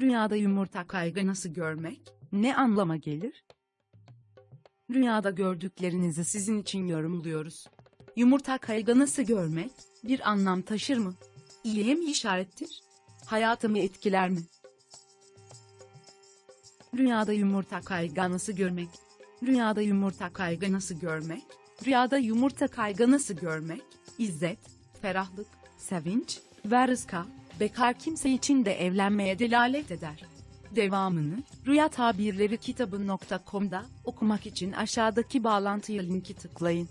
Rüyada yumurta kayganası görmek ne anlama gelir? Rüyada gördüklerinizi sizin için yorumluyoruz. Yumurta kayganası görmek bir anlam taşır mı? İyiye mi işarettir? Hayatımı etkiler mi? Rüyada yumurta kayganası görmek. Rüyada yumurta kayganası görmek. Rüyada yumurta kayganası görmek. İzzet, ferahlık, sevinç ve rızka, bekar kimse için de evlenmeye delalet eder. Devamını Rüya Tabirleri kitabı.com'da okumak için aşağıdaki bağlantıya linki tıklayın.